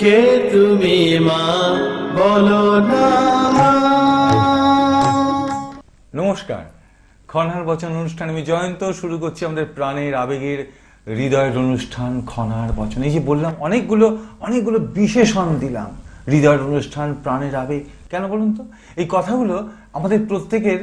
কে তুমি মা? বলো না নমস্কার। খনার বচন অনুষ্ঠান, আমি জয়ন্ত। শুরু করছি আমাদের প্রাণের আবেগের হৃদয়ের অনুষ্ঠান খনার বচন। এই যে বললাম, অনেকগুলো অনেকগুলো বিশেষণ দিলাম। হৃদয়ের অনুষ্ঠান, প্রাণের আবেগ। কেন বলুন তো? এই কথাগুলো আমাদের প্রত্যেকের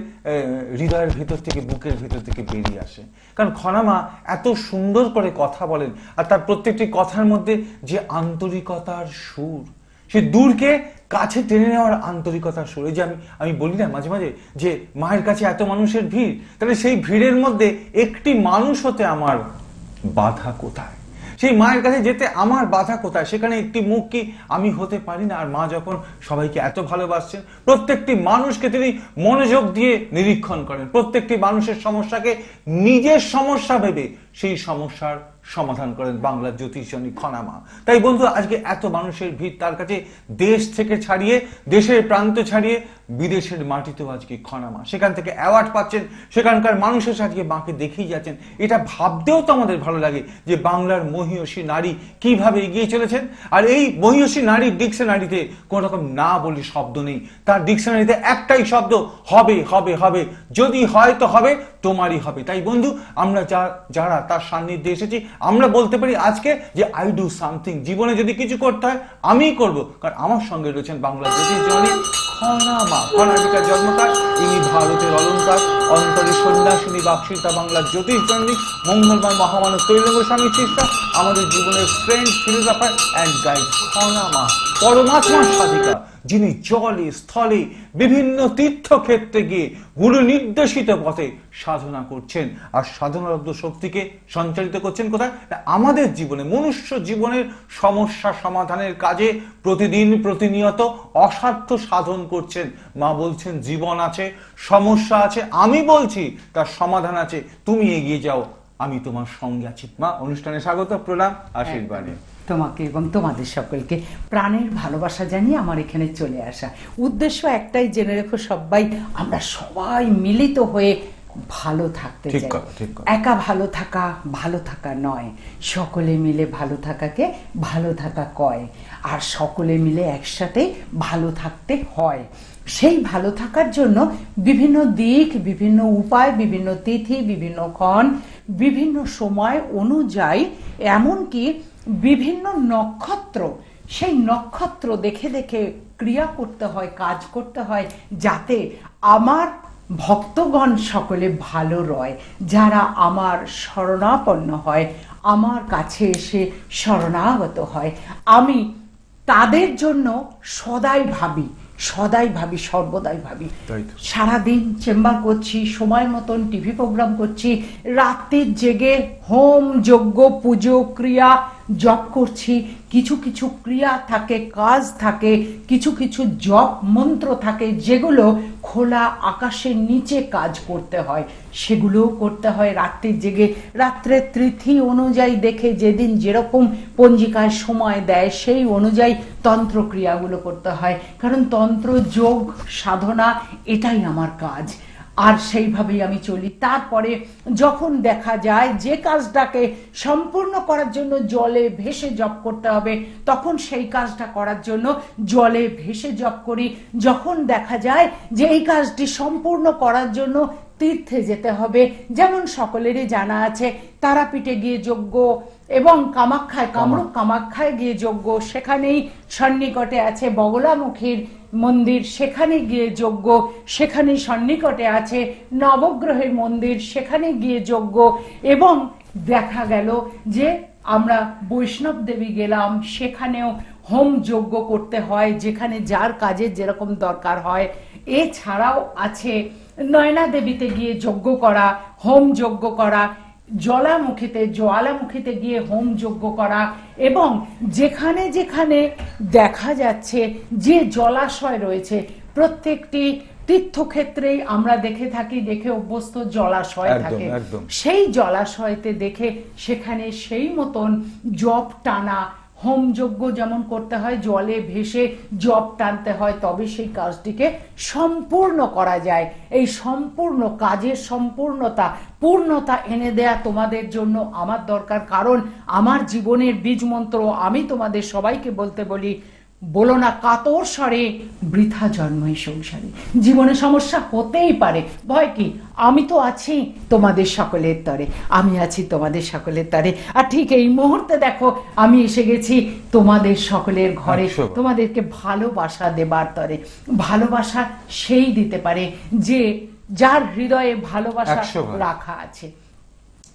হৃদয়ের ভিতর থেকে, বুকের ভিতর থেকে বেরিয়ে আসে। কারণ খনামা এত সুন্দর করে কথা বলেন, আর তার প্রত্যেকটি কথার মধ্যে যে আন্তরিকতার সুর, সে দূরকে কাছে টেনে নেওয়ার আন্তরিকতার সুর। এই যে আমি আমি বলি না মাঝে মাঝে যে মায়ের কাছে এত মানুষের ভিড়, তাহলে সেই ভিড়ের মধ্যে একটি মানুষ হতে আমার বাধা কোথায়? সেই মায়ের কাছে যেতে আমার বাধা কোথায়? সেখানে একটি মুখ কি আমি হতে পারি না? আর মা যখন সবাইকে এত ভালোবাসছেন, প্রত্যেকটি মানুষকে তিনি মনোযোগ দিয়ে নিরীক্ষণ করেন। প্রত্যেকটি মানুষের সমস্যাকে নিজের সমস্যা ভেবে সেই সমস্যার সমাধান করেন বাংলার জ্যোতিষজনী খনামা। তাই বন্ধু, আজকে এত মানুষের ভিড়, তার কাছে দেশ থেকে ছাড়িয়ে, দেশের প্রান্ত ছাড়িয়ে বিদেশের মাটিতেও আজকে খনামা। সেখান থেকে অ্যাওয়ার্ড পাচ্ছেন, সেখানকার মানুষের আজকে মাকে দেখেই যাচ্ছেন। এটা ভাবতেও তো আমাদের ভালো লাগে যে বাংলার মহিয়সী নারী কীভাবে এগিয়ে চলেছেন। আর এই মহিয়সী নারীর ডিকশনারিতে কোনো রকম না বলি শব্দ নেই। তার ডিকশনারিতে একটাই শব্দ, হবে হবে হবে। যদি হয় তো হবে তোমারই হবে। তাই বন্ধু, আমরা যা, যারা তার সান্নিধ্যে এসেছি, আমরা বলতে পারি আজকে যে আই ডু সামথিং জীবনে যদি কিছু করতে হয়, আমিই করব। কারণ আমার সঙ্গে রয়েছেন বাংলা জ্যোতিষ জনী খনামা কর্ণাটিকার জন্মকার ইনি ভারতের অলঙ্কার অন্তরে সন্ন্যাসিনী বাক্সিতা বাংলার জ্যোতিষ জনী মঙ্গলময় মহামানব তৈলঙ্গ স্বামী শিষ্যা, আমাদের জীবনের ফ্রেন্ড ফিলোসফার অ্যান্ড গাইড খনামা পরমাত্মার সাধিকা। যিনি জলে স্থলে বিভিন্ন তীর্থক্ষেত্রে গিয়ে গুরু নির্দেশিত পথে সাধনা করছেন। আর সাধনারব্ধ শক্তিকে সঞ্চালিত করছেন কোথায়? আমাদের জীবনে মনুষ্য জীবনের সমস্যা সমাধানের কাজে প্রতিদিন প্রতিনিয়ত অসাধ্য সাধন করছেন। মা বলছেন জীবন আছে সমস্যা আছে আমি বলছি তার সমাধান আছে তুমি এগিয়ে যাও আমি তোমার সঙ্গে আছি। মা অনুষ্ঠানে স্বাগত প্রণাম আশীর্বাদে। তোমাকে এবং তোমাদের সকলকে প্রাণের ভালোবাসা জানিয়ে আমার এখানে চলে আসা। উদ্দেশ্য একটাই জেনে রেখো সবাই আমরা সবাই মিলিত হয়ে ভালো থাকতে চাই। একা ভালো থাকা ভালো থাকা নয়। সকলে মিলে ভালো থাকাকে ভালো থাকা কয়। আর সকলে মিলে একসাথে ভালো থাকতে হয়। সেই ভালো থাকার জন্য বিভিন্ন দিক, বিভিন্ন উপায়, বিভিন্ন তিথি, বিভিন্ন ক্ষণ, বিভিন্ন সময় অনুযায়ী এমনকি বিভিন্ন নক্ষত্র, সেই নক্ষত্র দেখে দেখে ক্রিয়া করতে হয়, কাজ করতে হয়, যাতে আমার ভক্তগণ সকলে ভালো রয়। যারা আমার শরণাপন্ন হয়, আমার কাছে এসে শরণাগত হয়। আমি তাদের জন্য সদাই ভাবি সদাই ভাবি সর্বদাই ভাবি। সারাদিন চেম্বার করছি সময় মতন টিভি প্রোগ্রাম করছি রাত্রির জেগে হোম যজ্ঞ পুজো ক্রিয়া জপ করছি, কিছু কিছু ক্রিয়া থাকে, কাজ থাকে, কিছু কিছু জপ মন্ত্র থাকে, যেগুলো খোলা আকাশের নিচে কাজ করতে হয়। সেগুলোও করতে হয় রাত্রির জেগে। রাত্রে তিথি অনুযায়ী দেখে যেদিন যেরকম পঞ্জিকায় সময় দেয়, সেই অনুযায়ী তন্ত্র ক্রিয়াগুলো করতে হয়। কারণ তন্ত্র, যোগ, সাধনা, এটাই আমার কাজ। আর সেইভাবেই আমি চলি। তারপরে যখন দেখা যায় যে কাজটাকে সম্পূর্ণ করার জন্য জলে ভেসে জপ করতে হবে, তখন সেই কাজটা করার জন্য জলে ভেসে জপ করি। যখন দেখা যায় যে এই কাজটি সম্পূর্ণ করার জন্য তীর্থে যেতে হবে। যেমন সকলেরই জানা আছে তারাপীঠে গিয়ে যজ্ঞ এবং কামাখ্যায় কামরূপ কামাখ্যায় গিয়ে যজ্ঞ। সেখানেই সন্নিকটে আছে বগলামুখীর মন্দির সেখানে গিয়ে যজ্ঞ। সেখানে সন্নিকটে আছে নবগ্রহের মন্দির সেখানে গিয়ে যজ্ঞ। এবং দেখা গেল যে আমরা বৈষ্ণব দেবী গেলাম সেখানেও হোম যজ্ঞ করতে হয় যেখানে যার কাজের যেরকম দরকার হয়। এছাড়াও আছে নয়না দেবীতে গিয়ে যজ্ঞ করা হোম যজ্ঞ করা জলামুখীতে জ্বালামুখীতে গিয়ে হোম যজ্ঞ করা এবং যেখানে যেখানে দেখা যাচ্ছে যে জলাশয় রয়েছে প্রত্যেকটি তীর্থক্ষেত্রেই আমরা দেখে থাকি দেখে অভ্যস্ত জলাশয় থাকে। সেই জলাশয়তে দেখে সেখানে সেই মতন জপ টানা হোমযজ্ঞ যেমন করতে হয়, জলে ভেসে জব টানতে হয়, তবে সেই কাজটিকে সম্পূর্ণ করা যায়। এই সম্পূর্ণ কাজের সম্পূর্ণতা, পূর্ণতা এনে দেয়া তোমাদের জন্য আমার দরকার। কারণ আমার জীবনের বীজ মন্ত্র আমি তোমাদের সবাইকে বলতে বলি বলো না কাতর স্বরে বৃথা জন্ম এই সংসারে। জীবনে সমস্যা হতেই পারে। ভয় কি? আমি তো আছি তোমাদের সকলের তরে। আমি আছি তোমাদের সকলের তরে। আর ঠিক এই মুহূর্তে দেখো আমি এসে গেছি তোমাদের সকলের ঘরে। তোমাদেরকে ভালোবাসা দেবার তরে। ভালোবাসা সেই দিতে পারে যে যার হৃদয়ে ভালোবাসা রাখা আছে।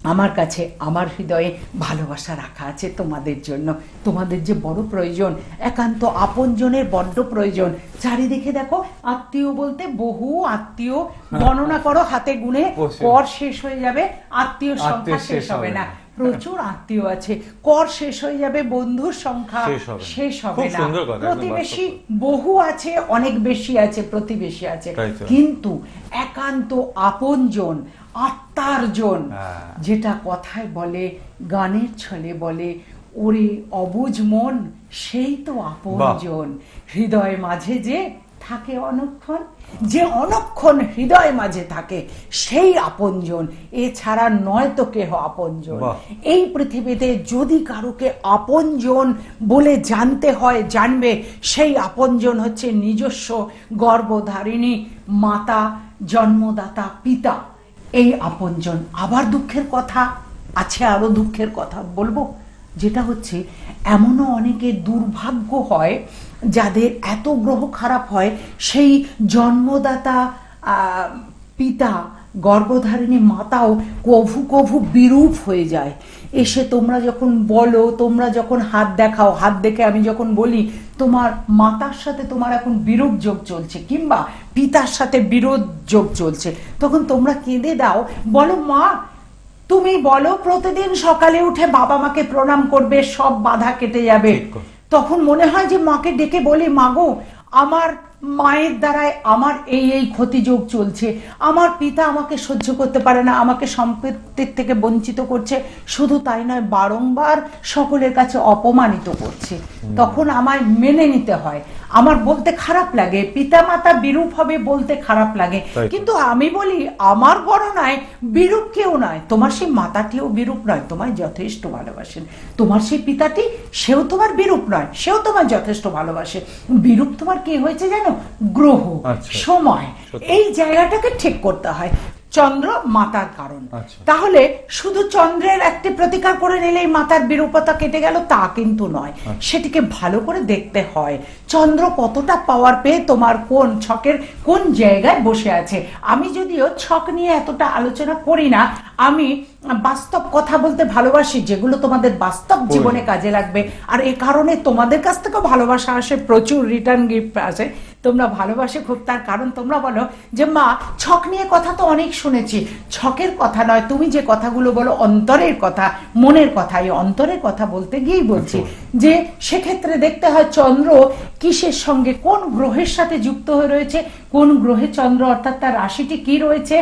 আমার কাছে আমার হৃদয়ে ভালোবাসা রাখা আছে তোমাদের জন্য। তোমাদের যে বড় প্রয়োজন একান্ত আপনজনের বড্ড প্রয়োজন। চারিদিকে দেখো আত্মীয় বলতে বহু আত্মীয়। গণনা করো হাতে গুনে। কর শেষ হয়ে যাবে আত্মীয় সংখ্যা শেষ হবে না। প্রচুর আত্মীয় আছে। কর শেষ হয়ে যাবে বন্ধুর সংখ্যা শেষ হবে না। প্রতিবেশী বহু আছে অনেক বেশি আছে প্রতিবেশী আছে। কিন্তু একান্ত আপনজন আত্মার জন। হ্যাঁ। যেটা কথায় বলে গানের ছলে বলে ওরে অবুজ মন সেই তো আপনজন হৃদয় মাঝে যে থাকে অনক্ষণ যে অনক্ষণ হৃদয় মাঝে থাকে সেই আপনজন এছাড়া নয় তো কেহ আপনজন। এই পৃথিবীতে যদি কারোকে আপনজন বলে জানতে হয় জানবে সেই আপনজন হচ্ছে নিজস্ব গর্ভধারিণী মাতা জন্মদাতা পিতা। এই আপনজন আবার দুঃখের কথা, আছে আরও দুঃখের কথা বলব, যেটা হচ্ছে এমনও অনেকে দুর্ভাগ্য হয় যাদের এত গ্রহ খারাপ হয়, সেই জন্মদাতা পিতা, গর্ভধারিণী মাতাও কভু কভু বিরূপ হয়ে যায়। এসে তোমরা যখন বলো তোমরা যখন হাত দেখাও হাত দেখে আমি যখন বলি তোমার মাতার সাথে তোমার এখন বিরূপ যোগ চলছে কিংবা পিতার সাথে বিরোধ যোগ চলছে তখন তোমরা কেঁদে দাও বলো মা তুমি বলো প্রতিদিন সকালে উঠে বাবা মাকে প্রণাম করবে সব বাধা কেটে যাবে। তখন মনে হয় যে মাকে ডেকে বলি মাগো আমার মায়ের দ্বারায় আমার এই এই ক্ষতিযোগ চলছে। আমার পিতা আমাকে সহ্য করতে পারে না আমাকে সম্পত্তির থেকে বঞ্চিত করছে। শুধু তাই নয় বারংবার সকলের কাছে অপমানিত করছে। তখন আমায় মেনে নিতে হয়। আমার বলতে খারাপ লাগে পিতা মাতা বিরূপ হবে বলতে খারাপ লাগে। কিন্তু আমি বলি আমার গণনায় বিরূপ কেউ নয় তোমার সেই মাতাটিও বিরূপ নয় তোমায় যথেষ্ট ভালোবাসেন তোমার সেই পিতাটি সেও তোমার বিরূপ নয় সেও তোমার যথেষ্ট ভালোবাসে। বিরূপ তোমার কি হয়েছে জানো? গ্রহ আচ্ছা। সময়। এই জায়গাটাকে ঠিক করতে হয়। চন্দ্র মাতার কারণ। আচ্ছা। তাহলে শুধু চন্দ্রের একটি প্রতিকার করে নিলেই মাতার বিরূপতা কেটে গেল তা কিন্তু নয়। সেটিকে ভালো করে দেখতে হয়। চন্দ্র কতটা পাওয়ার পেয়ে তোমার কোন ছকের কোন জায়গায় বসে আছে? আমি যদিও ছক নিয়ে এতটা আলোচনা করি না আমি বাস্তব কথা বলতে ভালোবাসি যেগুলো তোমাদের বাস্তব জীবনে কাজে লাগবে। আর এ কারণে তোমাদের কাছ থেকেও ভালোবাসা আসে প্রচুর রিটার্ন গিফট আসে। তোমরা ভালোবাসে খুব তার কারণ তোমরা বলো যে মা ছক নিয়ে কথা তো অনেক শুনেছি। ছকের কথা নয় তুমি যে কথাগুলো বলো অন্তরের কথা মনের কথা এই অন্তরের কথা বলতে গিয়েই বলছি যে সেক্ষেত্রে দেখতে হয় চন্দ্র কিসের সঙ্গে কোন গ্রহের সাথে যুক্ত হয়ে রয়েছে কোন গ্রহে চন্দ্র অর্থাৎ তার রাশিটি কি রয়েছে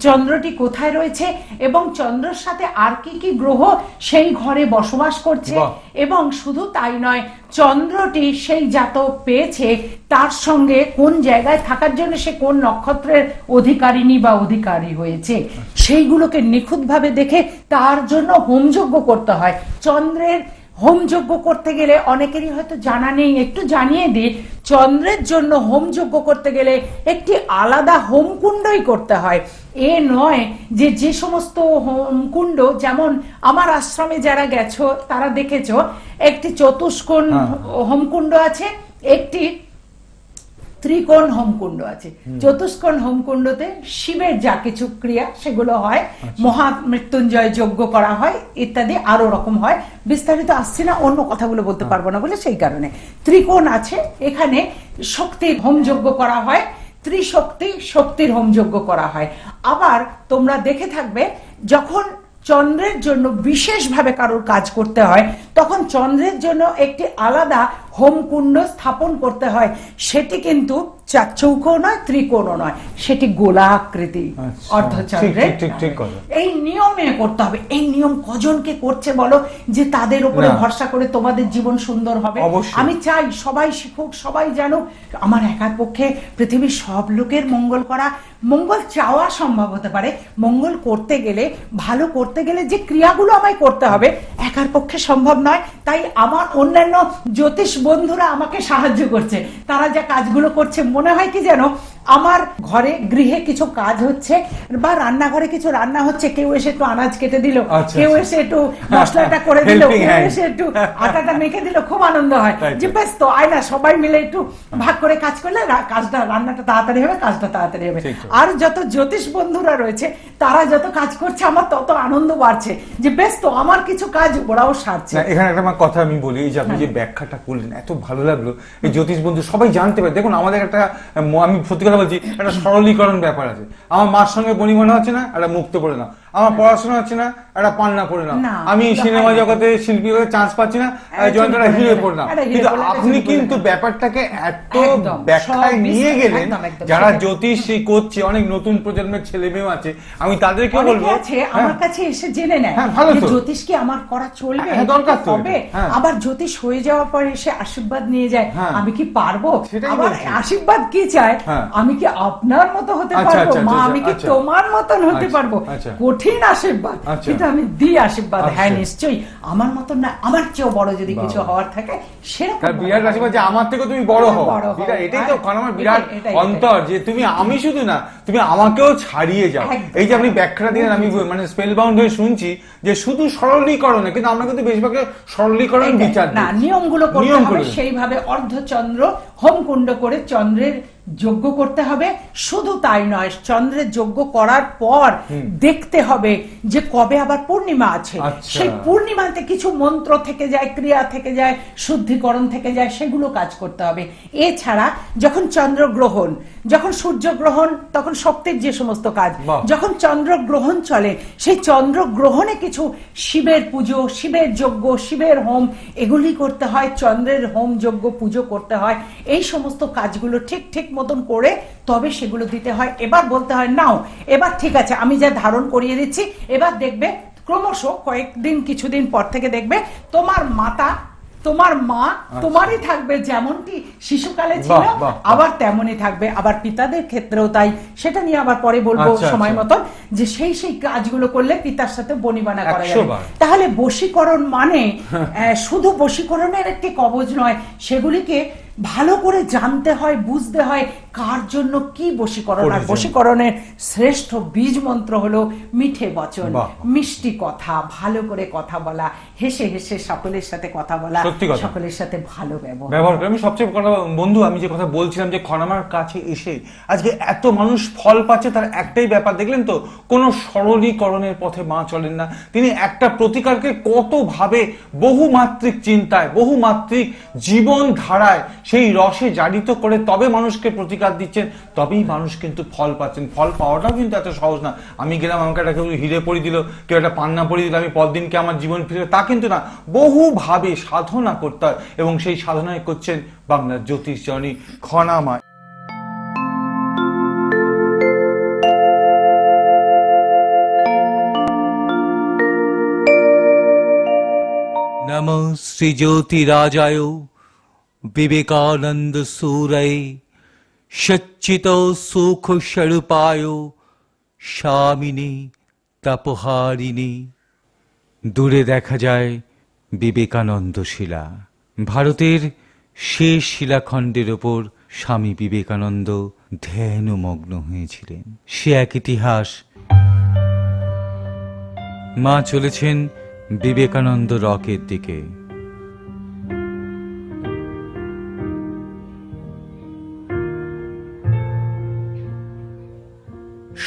চন্দ্রটি কোথায় রয়েছে এবং চন্দ্রের সাথে আর কি কি গ্রহ সেই ঘরে বসবাস করছে এবং শুধু তাই নয় চন্দ্রটি সেই জাতক পেয়েছে। তার সঙ্গে কোন জায়গায় থাকার জন্য সে কোন নক্ষত্রের অধিকারিণী বা অধিকারী হয়েছে সেইগুলোকে নিখুঁতভাবে দেখে তার জন্য হোমযজ্ঞ করতে হয়। চন্দ্রের হোমযজ্ঞ করতে গেলে অনেকেরই হয়তো জানা নেই একটু জানিয়ে দিই চন্দ্রের জন্য হোমযজ্ঞ করতে গেলে একটি আলাদা হোমকুণ্ডই করতে হয় এ নয় যে যে সমস্ত হোমকুণ্ড যেমন আমার আশ্রমে যারা গেছো তারা দেখেছ একটি চতুষ্কোণ হ্যাঁ। হোমকুণ্ড আছে একটি ত্রিকোণ হোমকুণ্ড আছে। চতুষ্কোণ হোমকুণ্ডতে শিবের যা কিছু ক্রিয়া সেগুলো হয়। মহা মৃত্যুঞ্জয় যজ্ঞ করা হয় ইত্যাদি আরও রকম হয়। বিস্তারিত আসছি না অন্য কথাগুলো বলতে পারব না বলে সেই কারণে। ত্রিকোণ আছে এখানে শক্তির হোমযজ্ঞ করা হয়। ত্রিশক্তি শক্তির হোমযজ্ঞ করা হয়। আবার তোমরা দেখে থাকবে যখন চন্দ্রের জন্য বিশেষভাবে কারোর কাজ করতে হয় তখন চন্দ্রের জন্য একটি আলাদা হোমকুণ্ড স্থাপন করতে হয়। সেটি কিন্তু চার চৌকো নয় ত্রিকোণও নয়। সেটি গোলাকৃতি। আচ্ছা, ঠিক, ঠিক কথা। এই নিয়মে করতে হবে। এই নিয়ম কজনকে করছে বলো? যে তাদের উপরে ভরসা করে তোমাদের জীবন সুন্দর হবে। আমি চাই সবাই শিখুক সবাই জানুক। আমার একার পক্ষে পৃথিবীর সব লোকের মঙ্গল করা। মঙ্গল চাওয়া সম্ভব হতে পারে। মঙ্গল করতে গেলে ভালো করতে গেলে যে ক্রিয়াগুলো আমায় করতে হবে একার পক্ষে সম্ভব নয়। তাই আমার অন্যান্য জ্যোতিষ বন্ধুরা আমাকে সাহায্য করছে। তারা যা কাজগুলো করছে, মনে হয় কি যেন আমার ঘরে গৃহে কিছু কাজ হচ্ছে বা রান্নাঘরে কিছু রান্না হচ্ছে কেউ এসে একটু আনাজ কেটে দিল আচ্ছা, কেউ আচ্ছা। এসে একটু মশলাটা করে দিল কেউ এসে একটু আটাটা মেখে দিল খুব আনন্দ হয়। যে বেশ তো আয় না সবাই মিলে একটু ভাগ করে কাজ করলে কাজটা রান্নাটা তাড়াতাড়ি হবে কাজটা তাড়াতাড়ি হবে। আর যত জ্যোতিষ বন্ধুরা রয়েছে তারা যত কাজ করছে আমার তত আনন্দ বাড়ছে। যে বেশ তো আমার কিছু কাজ ওরাও সারছে। না এখানে একটা আমার কথা আমি বলি যে আপনি যে ব্যাখ্যাটা করলেন এত ভালো লাগল। এই জ্যোতিষ বন্ধু সবাই জানতে পারে। দেখুন আমাদের একটা আমি সত্যি কথা বলছি, একটা সরলীকরণ ব্যাপার আছে। আমার মার সঙ্গে বনি মনে হচ্ছে না, একটা মুক্ত পড়ে না আমার পড়াশোনা হচ্ছে না একটা পান্না পড়ে না আমি সিনেমা জগতে শিল্পী হয়ে চান্স পাচ্ছি না করে হিরে না। কিন্তু আপনি কিন্তু ব্যাপারটাকে এত ব্যাখ্যায় নিয়ে গেলেন যারা জ্যোতিষ করছে অনেক নতুন প্রজন্মের ছেলে মেয়েও আছে আমি তাদেরকে বলব হ্যাঁ, আমার কাছে এসে জেনে নেয় হ্যাঁ। জ্যোতিষ কি আমার করা চলবে? হ্যাঁ, দরকার হবে। আবার জ্যোতিষ হয়ে যাওয়ার পর এসে আশীর্বাদ নিয়ে যায়। আমি কি পারব? আবার আশীর্বাদ কি চায়। আমি কি আপনার মতো হতে আচ্ছা, পারব? আচ্ছা, মা আচ্ছা, আমি কি। তোমার মতন হতে পারব। কঠিন আশীর্বাদ। আচ্ছা। কিন্তু আমি দিই আশীর্বাদ। হ্যাঁ আচ্ছা। নিশ্চয়ই। আমার মতন না আমার চেয়েও বড় যদি কিছু হওয়ার থাকে সেরকম বিরাট আশীর্বাদ যে আমার থেকে তুমি বড় হও। এটাই তো হ্যাঁ। কারণ আমার বিরাট অন্তর যে তুমি আমি শুধু না তুমি আমাকেও ছাড়িয়ে যাও। এই যে আপনি ব্যাখ্যাটা দিলেন আমি মানে স্পেল বাউন্ড হয়ে শুনছি যে শুধু সরলীকরণে কিন্তু আমরা কিন্তু বেশিরভাগ সরলীকরণ বিচার না। নিয়মগুলো করতে। হবে। সেইভাবে অর্ধচন্দ্র হোমকুণ্ড করে চন্দ্রের যজ্ঞ করতে হবে শুধু তাই নয় চন্দ্রের যোগ্য করার পর দেখতে হবে যে কবে আবার পূর্ণিমা আছে। আচ্ছা। সেই পূর্ণিমাতে কিছু মন্ত্র থেকে যায় ক্রিয়া থেকে যায় শুদ্ধিকরণ থেকে যায় সেগুলো কাজ করতে হবে। এছাড়া যখন চন্দ্রগ্রহণ যখন সূর্যগ্রহণ তখন শক্তির যে সমস্ত কাজ। যখন চন্দ্রগ্রহণ চলে সেই চন্দ্রগ্রহণে কিছু শিবের পুজো শিবের যজ্ঞ শিবের হোম এগুলি করতে হয় চন্দ্রের হোম যজ্ঞ পুজো করতে হয়। এই সমস্ত কাজগুলো ঠিক ঠিক মতন করে তবে সেগুলো দিতে হয়। এবার বলতে হয় নাও এবার ঠিক আছে আমি যা ধারণ করিয়ে দিচ্ছি এবার দেখবে ক্রমশ কয়েকদিন কিছুদিন পর থেকে দেখবে তোমার মাতা তোমার মা তোমারই থাকবে যেমনটি শিশুকালে ছিল। আবার তেমনই থাকবে। আবার পিতাদের ক্ষেত্রেও তাই। সেটা নিয়ে আবার পরে বলব আচ্ছা, সময় মতো মতন যে সেই সেই কাজগুলো করলে পিতার সাথে বনিবানা করা যাবে তাহলে বশীকরণ মানে আহ, শুধু বশীকরণের একটি কবজ নয় সেগুলিকে ভালো করে জানতে হয় বুঝতে হয় কার জন্য কি বশীকরণ আর। বশীকরণের শ্রেষ্ঠ বীজ মন্ত্র হলো মিঠে বচন মিষ্টি কথা ভালো করে কথা বলা হেসে হেসে সকলের সাথে কথা বলা সকলের সাথে ভালো ব্যবহার ব্যবহার আমি সবচেয়ে কথা বন্ধু আমি যে কথা বলছিলাম যে খনামার কাছে এসে আজকে এত মানুষ ফল পাচ্ছে তার একটাই ব্যাপার দেখলেন তো? কোনো সরলীকরণের পথে মা চলেন না। তিনি একটা প্রতিকারকে কতভাবে বহুমাত্রিক চিন্তায় বহুমাত্রিক জীবন ধারায় সেই রসে জারিত করে তবে মানুষকে প্রতিকার দিচ্ছেন, তবেই মানুষ কিন্তু ফল পাচ্ছেন। ফল পাওয়াটাও কিন্তু এত সহজ না। আমি গেলাম, আমাকে একটা কেউ হিরে পরি দিল, কেউ একটা পান্না পরি দিল, আমি পরদিনকে আমার জীবন ফিরে? তা কিন্তু না। বহুভাবে সাধনা করতে হয় এবং সেই সাধনায় করছেন বাংলার জ্যোতিষ জনী খনামা নম শ্রীজ্যোতিরাজায় বিবেকানন্দ সুরয় সচ্চিত সুখ স্বরূপায় স্বামিনী তপহারিণী। দূরে দেখা যায় বিবেকানন্দ শিলা। ভারতের শেষ শিলাখণ্ডের ওপর স্বামী বিবেকানন্দ ধ্যানমগ্ন হয়েছিলেন। সে এক ইতিহাস। মা চলেছেন বিবেকানন্দ রকের দিকে।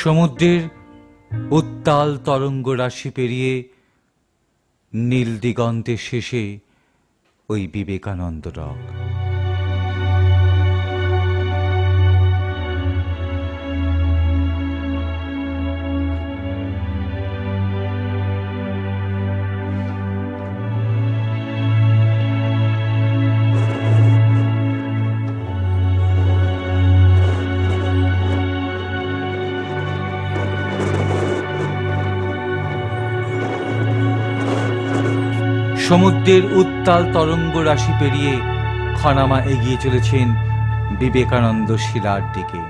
সমুদ্রের উত্তাল তরঙ্গ রাশি পেরিয়ে নীল দিগন্তের শেষে ওই বিবেকানন্দ রক। সমুদ্রের উত্তাল তরঙ্গ রাশি পেরিয়ে খনামা এগিয়ে চলেছেন বিবেকানন্দ শিলার দিকে।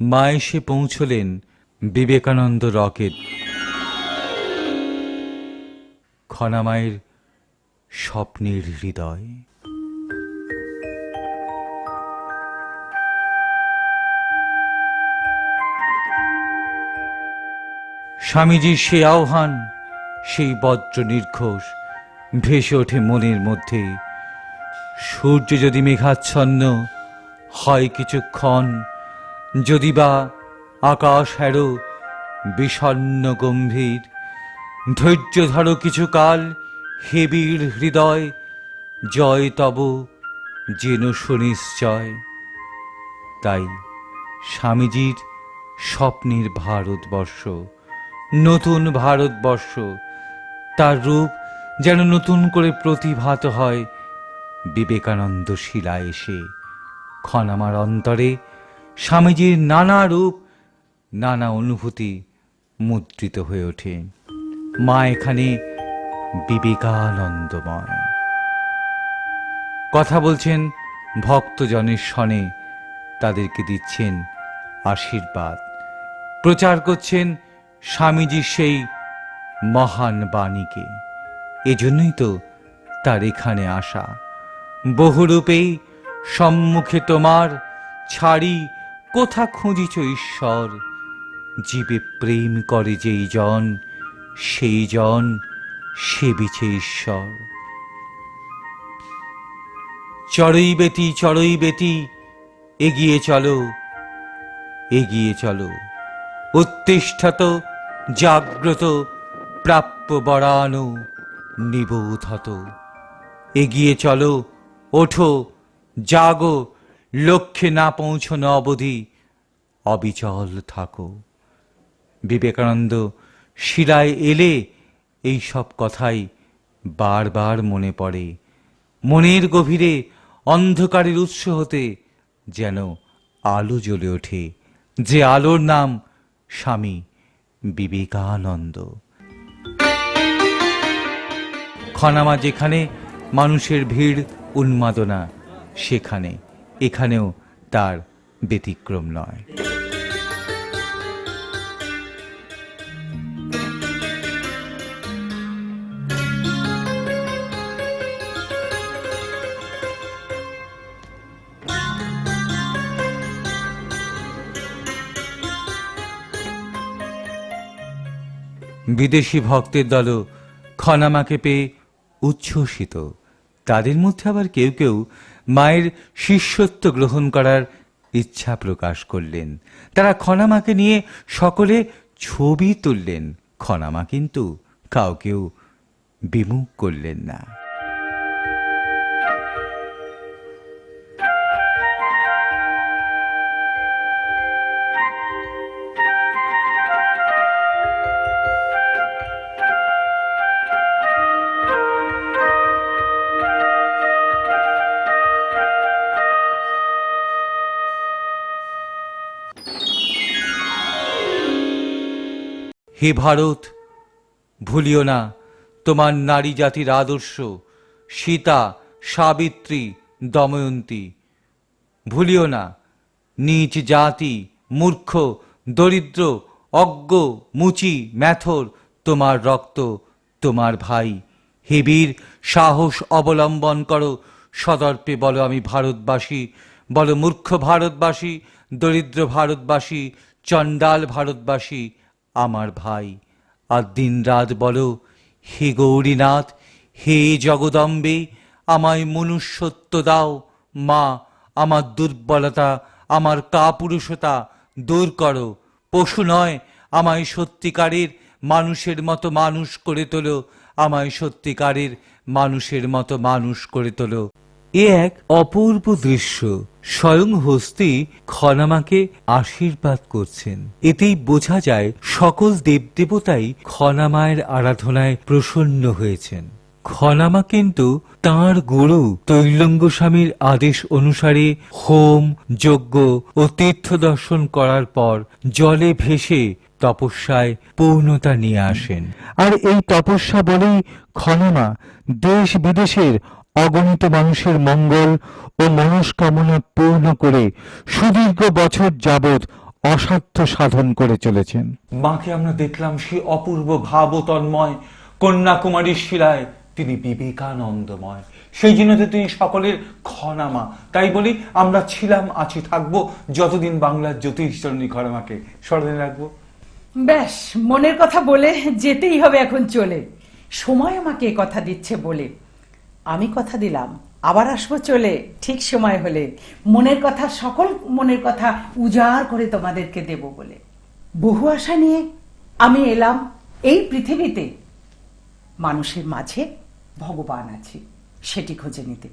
মা এসে পৌঁছলেন বিবেকানন্দ রকেট। খনামায়ের স্বপ্নের হৃদয়। স্বামীজির সে আহ্বান, সেই বজ্র নির্ঘোষ ভেসে ওঠে মনের মধ্যে। সূর্য যদি মেঘাচ্ছন্ন, হয় কিছুক্ষণ, যদি বা আকাশ হ্যারো বিষণ্ন গম্ভীর, ধৈর্য ধরো কিছুকাল হেবির হৃদয়, জয় তব যেন সুনিশ্চয়। তাই স্বামীজির স্বপ্নের ভারতবর্ষ। নতুন ভারতবর্ষ। তার রূপ যেন নতুন করে প্রতিভাত হয়। বিবেকানন্দ শিলা এসে ক্ষণামার অন্তরে স্বামীজির নানা রূপ, নানা অনুভূতি মুদ্রিত হয়ে ওঠে। মা এখানে বিবেকানন্দময়। কথা বলছেন ভক্তজনের সনে, তাদেরকে দিচ্ছেন আশীর্বাদ। প্রচার করছেন স্বামীজির সেই মহান বাণীকে। এজন্যই তো তার এখানে আসা। বহুরূপেই সম্মুখে তোমার ছাড়ি কোথা খুঁজিছ ঈশ্বর? জীবে প্রেম করে যেই জন, সেই জন সেবিছে ঈশ্বর। চড়ই বেটি চড়ই বেটি, এগিয়ে চলো এগিয়ে চলো। উত্তিষ্ঠত জাগ্রত প্রাপ্য বরানো নিবোধত। এগিয়ে চলো, ওঠো, জাগো, লক্ষ্যে না পৌঁছনো অবধি অবিচল থাকো। বিবেকানন্দ শিলায় এলে এই সব কথাই বারবার মনে পড়ে। মনের গভীরে অন্ধকারের উৎস হতে যেন আলো জ্বলে ওঠে। যে আলোর নাম স্বামী বিবেকানন্দ। খনামা যেখানে মানুষের ভিড় উন্মাদনা সেখানে। এখানেও তার ব্যতিক্রম নয়। বিদেশি ভক্তের দলও খনামাকে পেয়ে উচ্ছ্বসিত। তাদের মধ্যে আবার কেউ কেউ মায়ের শিষ্যত্ব গ্রহণ করার ইচ্ছা প্রকাশ করলেন। তারা খনামাকে নিয়ে সকলে ছবি তুললেন। খনামা কিন্তু কাউকেও বিমুখ করলেন না। হে ভারত, ভুলিও না তোমার নারী জাতির আদর্শ, সীতা, সাবিত্রী, দময়ন্তী। ভুলিও না, নিচ জাতি, মূর্খ, দরিদ্র, অজ্ঞ, মুচি, ম্যাথর, তোমার রক্ত, তোমার ভাই। হে বীর, সাহস অবলম্বন করো সদর্পে বলো আমি ভারতবাসী, বলো মূর্খ ভারতবাসী, দরিদ্র ভারতবাসী, চণ্ডাল ভারতবাসী আমার ভাই। আর দিন রাত বলো, হে গৌরীনাথ, হে জগদম্বে, আমায় মনুষ্যত্ব দাও। মা, আমার দুর্বলতা, আমার কাপুরুষতা দূর করো। পশু নয়, আমায় সত্যিকারের মানুষের মতো মানুষ করে তোলো। আমায় সত্যিকারের মানুষের মতো মানুষ করে তোলো। এ এক অপূর্ব দৃশ্য। স্বয়ং হস্তি খনামাকে আশীর্বাদ করছেন। এতেই বোঝা যায় সকল দেবদেবতাই খনামায়ের আরাধনায় প্রসন্ন হয়েছেন। খনামা কিন্তু তাঁর গুরু তৈলঙ্গ স্বামীর আদেশ অনুসারে হোম, যজ্ঞ ও তীর্থ দর্শন করার পর জলে ভেসে তপস্যায় পূর্ণতা নিয়ে আসেন। আর এই তপস্যা বলেই খনমা দেশ বিদেশের অগণিত মানুষের মঙ্গল ও মনস্কামনা পূর্ণ করে সুদীর্ঘ বছর যাবৎ অসাধ্য সাধন করে চলেছেন। মাকে আমরা দেখলাম সে অপূর্ব ভাবতন্ময় কন্যাকুমারীর শিলায়। তিনি বিবেকানন্দময়। সেই জন্য তো তিনি সকলের খনামা তাই বলি আমরা ছিলাম আছি থাকব যতদিন বাংলার জ্যোতিষজননী খনামাকে স্মরণে রাখব। ব্যাস মনের কথা বলে যেতেই হবে এখন চলে। সময় আমাকে কথা দিচ্ছে বলে। আমি কথা দিলাম, আবার আসব চলে, ঠিক সময় হলে। মনের কথা, সকল মনের কথা উজাড় করে তোমাদেরকে দেব বলে। বহু আশা নিয়ে আমি এলাম এই পৃথিবীতে। মানুষের মাঝে ভগবান আছে, সেটি খুঁজে নিতে।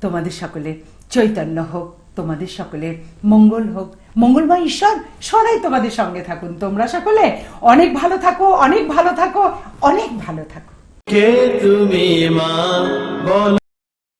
তোমাদের সকলের চৈতন্য হোক, তোমাদের সকলের মঙ্গল হোক। মঙ্গলময় ঈশ্বর সদাই তোমাদের সঙ্গে থাকুন। তোমরা সকলে অনেক ভালো থাকো, অনেক ভালো থাকো, অনেক ভালো থাকো। কে তুমি মা? বলো।